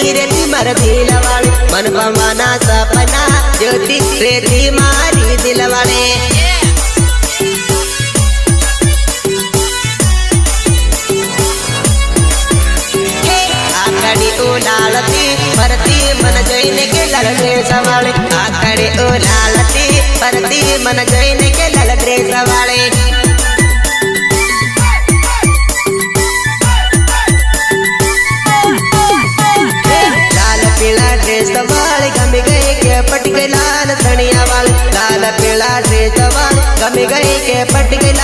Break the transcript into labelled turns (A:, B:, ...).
A: लगी रे तिमर मन पवाना सपना, ज्योति रे तिमारी दिलवाड़े ओलालती मन जैन के लल ड्रेस वाले के सवाल। સણિયા વાળ લાલ પીળા શ્રી જવાન ગમી ગઈ કે પટકી